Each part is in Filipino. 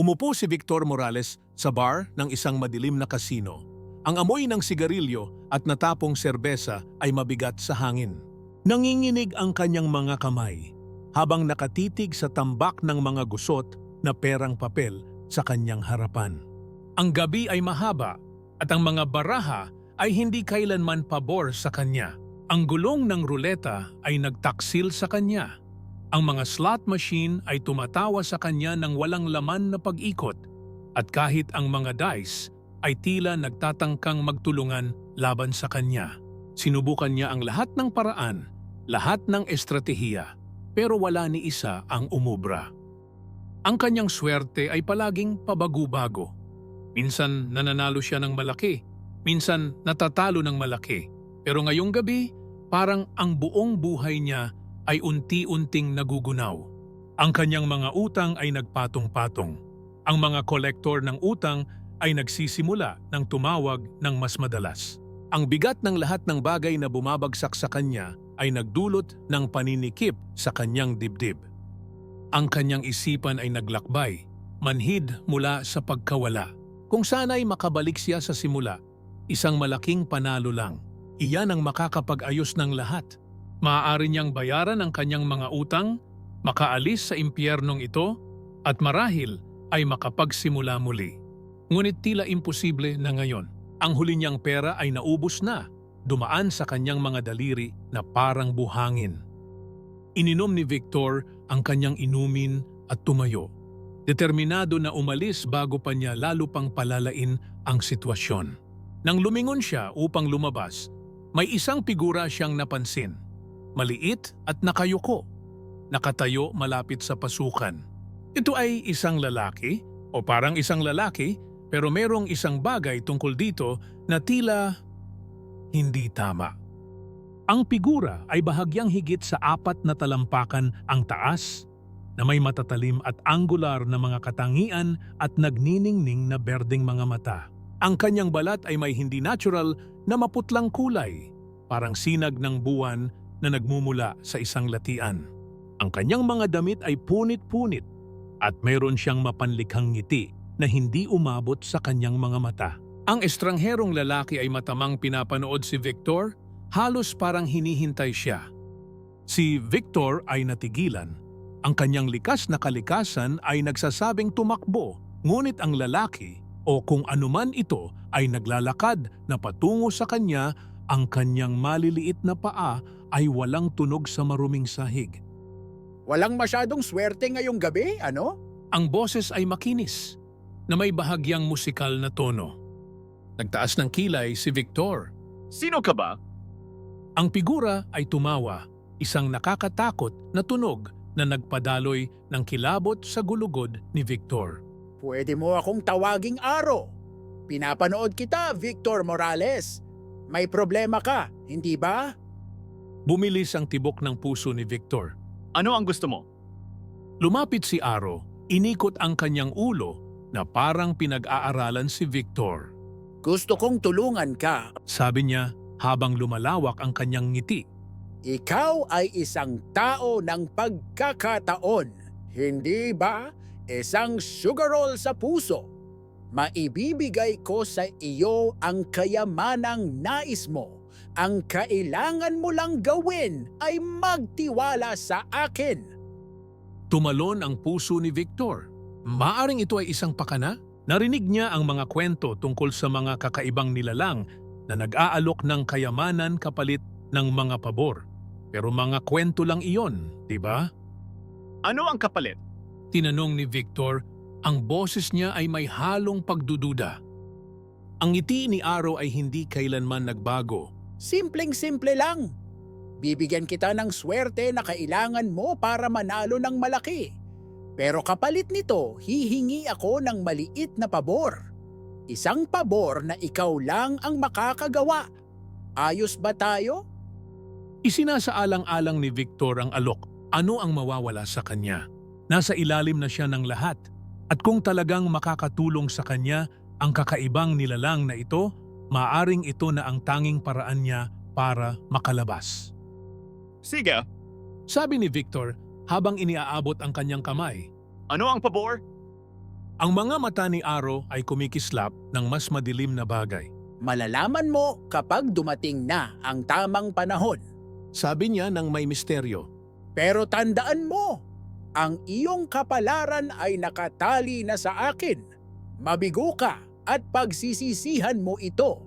Umupo si Victor Morales sa bar ng isang madilim na kasino. Ang amoy ng sigarilyo at natapong serbesa ay mabigat sa hangin. Nanginginig ang kanyang mga kamay habang nakatitig sa tambak ng mga gusot na perang papel sa kanyang harapan. Ang gabi ay mahaba at ang mga baraha ay hindi kailanman pabor sa kanya. Ang gulong ng ruleta ay nagtaksil sa kanya. Ang mga slot machine ay tumatawa sa kanya ng walang laman na pag-ikot at kahit ang mga dice ay tila nagtatangkang magtulungan laban sa kanya. Sinubukan niya ang lahat ng paraan, lahat ng estratehiya, pero wala ni isa ang umubra. Ang kanyang swerte ay palaging pabago-bago. Minsan nananalo siya ng malaki, minsan natatalo ng malaki. Pero ngayong gabi, parang ang buong buhay niya ay unti-unting nagugunaw. Ang kanyang mga utang ay nagpatong-patong. Ang mga kolektor ng utang ay nagsisimula ng tumawag ng mas madalas. Ang bigat ng lahat ng bagay na bumabagsak sa kanya ay nagdulot ng paninikip sa kanyang dibdib. Ang kanyang isipan ay naglakbay, manhid mula sa pagkawala. Kung sana'y makabalik siya sa simula, isang malaking panalo lang. Iyan ang makakapag-ayos ng lahat. Maaari niyang bayaran ang kanyang mga utang, makaalis sa impyernong ito, at marahil ay makapagsimula muli. Ngunit tila imposible na ngayon. Ang huli niyang pera ay naubos na, dumaan sa kanyang mga daliri na parang buhangin. Ininom ni Victor ang kanyang inumin at tumayo. Determinado na umalis bago pa niya lalo pang palalain ang sitwasyon. Nang lumingon siya upang lumabas, may isang figura siyang napansin. Maliit at nakayuko. Nakatayo malapit sa pasukan. Ito ay isang lalaki o parang isang lalaki pero merong isang bagay tungkol dito na tila hindi tama. Ang figura ay bahagyang higit sa apat na talampakan ang taas na may matatalim at angular na mga katangian at nagniningning na berdeng mga mata. Ang kanyang balat ay may hindi natural na maputlang kulay, parang sinag ng buwan na nagmumula sa isang latian. Ang kanyang mga damit ay punit-punit at mayroon siyang mapanlikhang ngiti na hindi umabot sa kanyang mga mata. Ang estrangherong lalaki ay matamang pinapanood si Victor, halos parang hinihintay siya. Si Victor ay natigilan. Ang kanyang likas na kalikasan ay nagsasabing tumakbo, ngunit ang lalaki o kung anuman ito ay naglalakad na patungo sa kanya, ang kanyang maliliit na paa ay walang tunog sa maruming sahig. Walang masyadong swerte ngayong gabi, ano? Ang boses ay makinis, na may bahagyang musikal na tono. Nagtaas ng kilay si Victor. Sino ka ba? Ang figura ay tumawa, isang nakakatakot na tunog na nagpadaloy ng kilabot sa gulugod ni Victor. Pwede mo akong tawaging Aro. Pinapanood kita, Victor Morales. May problema ka, hindi ba? Bumilis ang tibok ng puso ni Victor. Ano ang gusto mo? Lumapit si Aro, inikot ang kanyang ulo na parang pinag-aaralan si Victor. Gusto kong tulungan ka. Sabi niya habang lumalawak ang kanyang ngiti. Ikaw ay isang tao ng pagkakataon. Hindi ba? Isang sugar roll sa puso. Maibibigay ko sa iyo ang kayamanang nais mo. Ang kailangan mo lang gawin ay magtiwala sa akin. Tumalon ang puso ni Victor. Maaring ito ay isang pakana? Narinig niya ang mga kwento tungkol sa mga kakaibang nilalang na nag-aalok ng kayamanan kapalit ng mga pabor. Pero mga kwento lang iyon, di ba? Ano ang kapalit? Tinanong ni Victor, ang boses niya ay may halong pagdududa. Ang ngiti ni Aro ay hindi kailanman nagbago. Simpleng-simple lang. Bibigyan kita ng swerte na kailangan mo para manalo ng malaki. Pero kapalit nito, hihingi ako ng maliit na pabor. Isang pabor na ikaw lang ang makakagawa. Ayos ba tayo? Isinasaalang-alang ni Victor ang alok. Ano ang mawawala sa kanya? Nasa ilalim na siya ng lahat. At kung talagang makakatulong sa kanya ang kakaibang nilalang na ito, maaring ito na ang tanging paraan niya para makalabas. Sige, Sabi ni Victor habang iniaabot ang kanyang kamay. ano ang pabor? Ang mga mata ni Aro ay kumikislap ng mas madilim na bagay. Malalaman mo kapag dumating na ang tamang panahon. Sabi niya ng may misteryo. Pero tandaan mo, ang iyong kapalaran ay nakatali na sa akin. Mabigo ka at pagsisisihan mo ito.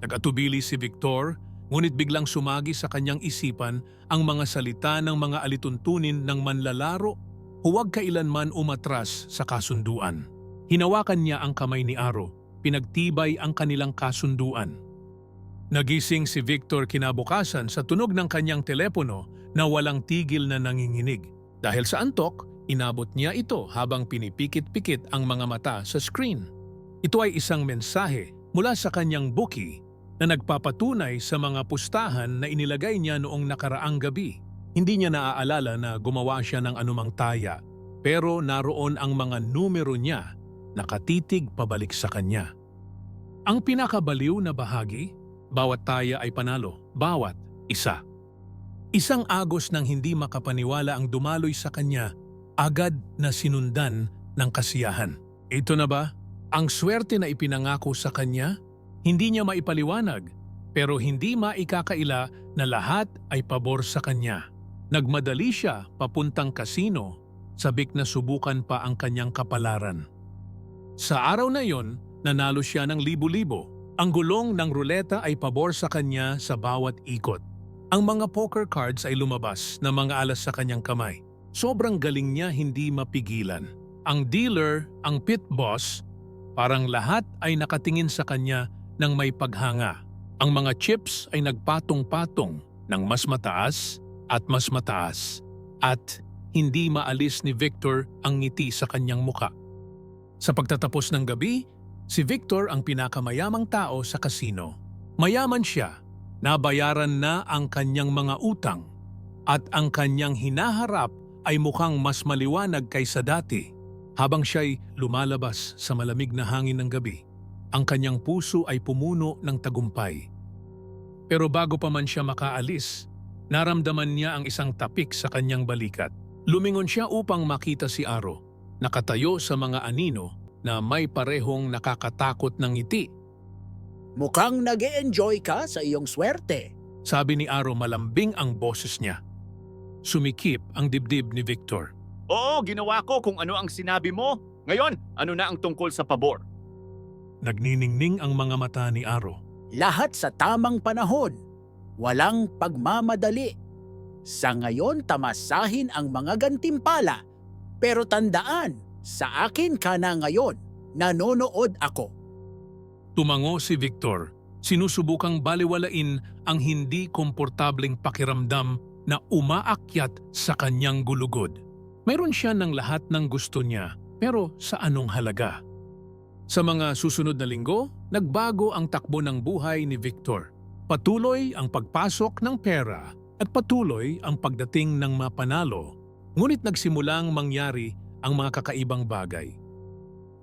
Nagatubili si Victor, ngunit biglang sumagi sa kanyang isipan ang mga salita ng mga alituntunin ng manlalaro. Huwag kailanman umatras sa kasunduan. Hinawakan niya ang kamay ni Aro, pinagtibay ang kanilang kasunduan. Nagising si Victor kinabukasan sa tunog ng kanyang telepono na walang tigil na nanginginig. Dahil sa antok, inabot niya ito habang pinipikit-pikit ang mga mata sa screen. Ito ay isang mensahe mula sa kanyang bookie na nagpapatunay sa mga pustahan na inilagay niya noong nakaraang gabi. Hindi niya naaalala na gumawa siya ng anumang taya, pero naroon ang mga numero niya nakatitig pabalik sa kanya. Ang pinakabaliw na bahagi, bawat taya ay panalo, bawat isa. Isang agos ng hindi makapaniwala ang dumaloy sa kanya, agad na sinundan ng kasiyahan. Ito na ba? Ang swerte na ipinangako sa kanya? Hindi niya maipaliwanag, pero hindi maikakaila na lahat ay pabor sa kanya. Nagmadali siya papuntang kasino, sabik na subukan pa ang kanyang kapalaran. Sa araw na yon, nanalo siya ng libo-libo. Ang gulong ng ruleta ay pabor sa kanya sa bawat ikot. Ang mga poker cards ay lumabas na mga alas sa kanyang kamay. Sobrang galing niya hindi mapigilan. Ang dealer, ang pit boss, parang lahat ay nakatingin sa kanya ng may paghanga. Ang mga chips ay nagpatong-patong ng mas mataas at mas mataas at hindi maalis ni Victor ang ngiti sa kanyang muka. Sa pagtatapos ng gabi, si Victor ang pinakamayamang tao sa kasino. Mayaman siya, nabayaran na ang kanyang mga utang at ang kanyang hinaharap ay mukhang mas maliwanag kaysa dati. Habang siya'y lumalabas sa malamig na hangin ng gabi, ang kanyang puso ay pumuno ng tagumpay. Pero bago pa man siya makaalis, naramdaman niya ang isang tapik sa kanyang balikat. Lumingon siya upang makita si Aro, nakatayo sa mga anino na may parehong nakakatakot ng ngiti. Mukhang nag enjoy ka sa iyong swerte. Sabi ni Aro malambing ang boses niya. Sumikip ang dibdib ni Victor. Oo, ginawa ko kung ano ang sinabi mo. Ngayon, ano na ang tungkol sa pabor? Nagniningning ang mga mata ni Aro. Lahat sa tamang panahon. Walang pagmamadali. Sa ngayon tamasahin ang mga gantimpala. Pero tandaan, sa akin ka na ngayon. Nanonood ako. Tumango si Victor. Sinusubukang baliwalain ang hindi komportableng pakiramdam na umaakyat sa kanyang gulugod. Mayroon siya ng lahat ng gusto niya, pero sa anong halaga? Sa mga susunod na linggo, nagbago ang takbo ng buhay ni Victor. Patuloy ang pagpasok ng pera at patuloy ang pagdating ng mapanalo. Ngunit nagsimulang mangyari ang mga kakaibang bagay.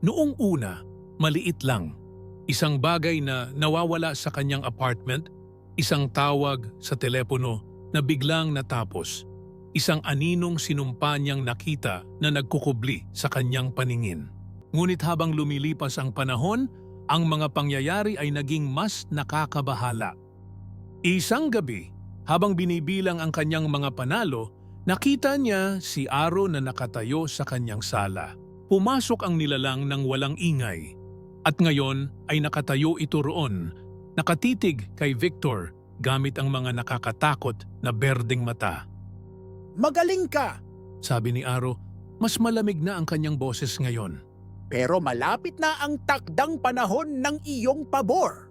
Noong una, maliit lang. Isang bagay na nawawala sa kanyang apartment, isang tawag sa telepono na biglang natapos, isang aninong sinumpa niyang nakita na nagkukubli sa kanyang paningin. Ngunit habang lumilipas ang panahon, ang mga pangyayari ay naging mas nakakabahala. Isang gabi, habang binibilang ang kanyang mga panalo, nakita niya si Aro na nakatayo sa kanyang sala. Pumasok ang nilalang ng walang ingay. At ngayon ay nakatayo ito roon, nakatitig kay Victor gamit ang mga nakakatakot na berdeng mata. Magaling ka, Sabi ni Aro, mas malamig na ang kanyang boses ngayon. pero malapit na ang takdang panahon ng iyong pabor.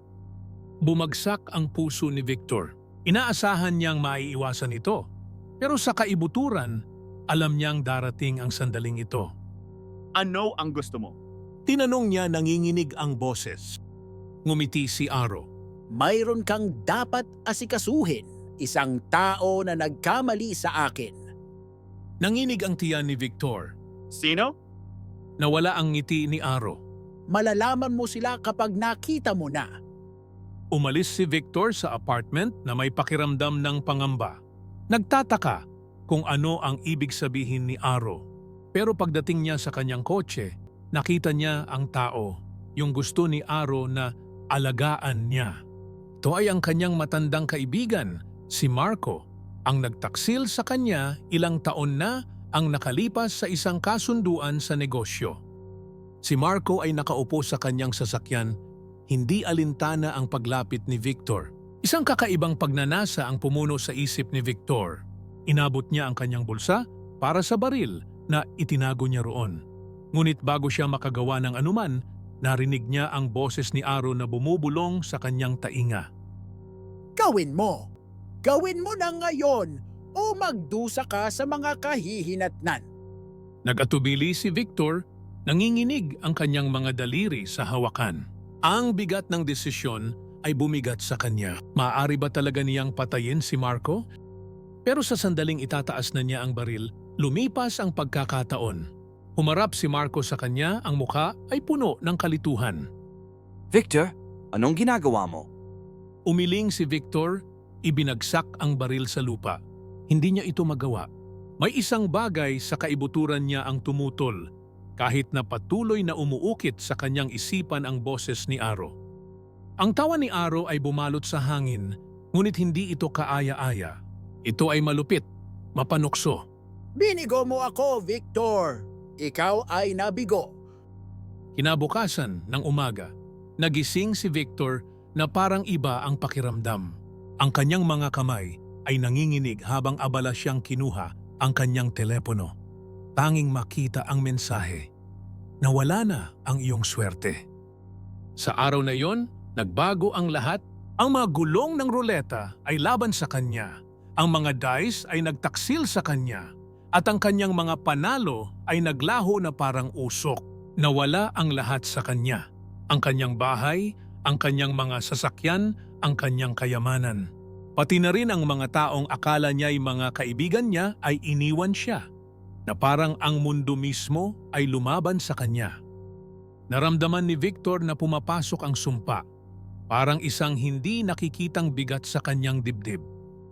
Bumagsak ang puso ni Victor. Inaasahan niyang maiiwasan ito. Pero sa kaibuturan, alam niyang darating ang sandaling ito. Ano ang gusto mo? Tinanong niya nanginginig ang boses. Ngumiti si Aro. Mayroon kang dapat asikasuhin, isang tao na nagkamali sa akin. Nanginig ang tiyan ni Victor. Sino? Nawala ang ngiti ni Aro. Malalaman mo sila kapag nakita mo na. Umalis si Victor sa apartment na may pakiramdam ng pangamba. Nagtataka kung ano ang ibig sabihin ni Aro. Pero pagdating niya sa kanyang kotse, nakita niya ang tao, yung gusto ni Aro na alagaan niya. Ito ay ang kanyang matandang kaibigan, si Marco, ang nagtaksil sa kanya ilang taon na ang nakalipas sa isang kasunduan sa negosyo. Si Marco ay nakaupo sa kanyang sasakyan, hindi alintana ang paglapit ni Victor. Isang kakaibang pagnanasa ang pumuno sa isip ni Victor. Inabot niya ang kanyang bulsa para sa baril na itinago niya roon. Ngunit bago siya makagawa ng anuman, narinig niya ang boses ni Aro na bumubulong sa kanyang tainga. Gawin mo! Gawin mo na ngayon o magdusa ka sa mga kahihinatnan. Nagatubili si Victor, nanginginig ang kanyang mga daliri sa hawakan. Ang bigat ng desisyon ay bumigat sa kanya. Maaari ba talaga niyang patayin si Marco? Pero sa sandaling itataas na niya ang baril, lumipas ang pagkakataon. Humarap si Marco sa kanya, ang muka ay puno ng kalituhan. Victor, anong ginagawa mo? Umiling si Victor, ibinagsak ang baril sa lupa. Hindi niya ito magawa. May isang bagay sa kaibuturan niya ang tumutol, kahit na patuloy na umuukit sa kanyang isipan ang boses ni Aro. Ang tawa ni Aro ay bumalot sa hangin, ngunit hindi ito kaaya-aya. Ito ay malupit, mapanukso. Binigo mo ako, Victor! Ikaw ay nabigo. Kinabukasan ng umaga, nagising si Victor na parang iba ang pakiramdam. Ang kanyang mga kamay ay nanginginig habang abala siyang kinuha ang kanyang telepono. Tanging makita ang mensahe. Nawala na ang iyong swerte. Sa araw na iyon, nagbago ang lahat. Ang mga gulong ng ruleta ay laban sa kanya. Ang mga dice ay nagtaksil sa kanya. At ang kanyang mga panalo ay naglaho na parang usok. Nawala ang lahat sa kanya. Ang kanyang bahay, ang kanyang mga sasakyan, ang kanyang kayamanan. Pati na rin ang mga taong akala niya ay mga kaibigan niya ay iniwan siya. Na parang ang mundo mismo ay lumaban sa kanya. Naramdaman ni Victor na pumapasok ang sumpa. Parang isang hindi nakikitang bigat sa kanyang dibdib.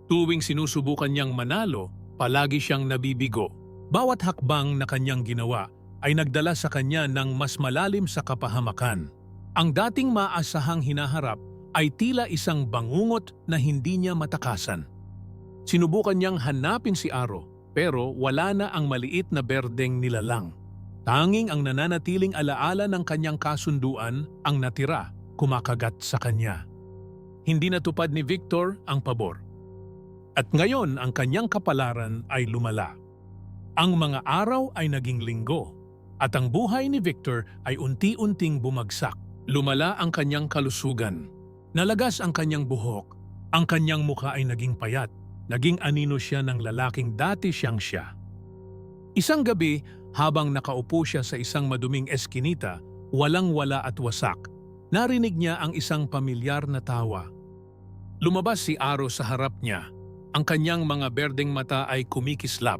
Tuwing sinusubukan niyang manalo, palagi siyang nabibigo. Bawat hakbang na kanyang ginawa ay nagdala sa kanya ng mas malalim sa kapahamakan. Ang dating maasahang hinaharap ay tila isang bangungot na hindi niya matakasan. Sinubukan niyang hanapin si Aro pero wala na ang maliit na berdeng nilalang. Tanging ang nananatiling alaala ng kanyang kasunduan ang natira, kumakagat sa kanya. Hindi natupad ni Victor ang pabor. At ngayon ang kanyang kapalaran ay lumala. Ang mga araw ay naging linggo at ang buhay ni Victor ay unti-unting bumagsak. Lumala ang kanyang kalusugan. Nalagas ang kanyang buhok. Ang kanyang mukha ay naging payat. Naging anino siya ng lalaking dati siyang siya. Isang gabi, habang nakaupo siya sa isang maduming eskinita, walang-wala at wasak, narinig niya ang isang pamilyar na tawa. Lumabas si Aro sa harap niya. Ang kanyang mga berdeng mata ay kumikislap.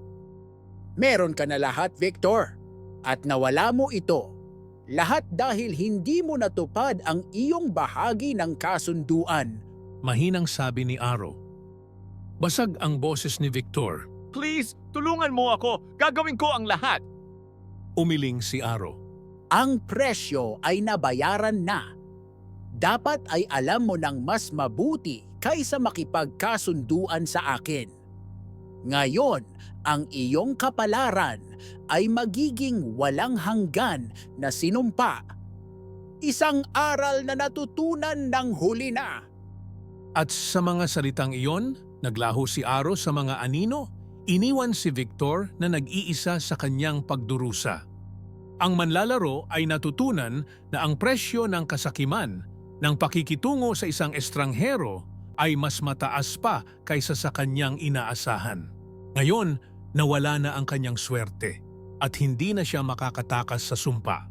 Meron ka na lahat, Victor. At nawala mo ito. Lahat dahil hindi mo natupad ang iyong bahagi ng kasunduan. Mahinang sabi ni Aro. Basag ang boses ni Victor. Please, tulungan mo ako. Gagawin ko ang lahat. Umiling si Aro. Ang presyo ay nabayaran na. Dapat ay alam mo ng mas mabuti kaysa makipagkasunduan sa akin. Ngayon, ang iyong kapalaran ay magiging walang hanggan na sinumpa. Isang aral na natutunan ng huli na. At sa mga salitang iyon, naglaho si Aro sa mga anino, iniwan si Victor na nag-iisa sa kanyang pagdurusa. Ang manlalaro ay natutunan na ang presyo ng kasakiman ng pakikitungo sa isang estranghero ay mas mataas pa kaysa sa kanyang inaasahan. Ngayon, nawala na ang kanyang swerte at hindi na siya makakatakas sa sumpa.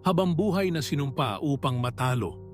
Habang buhay na sinumpa upang matalo,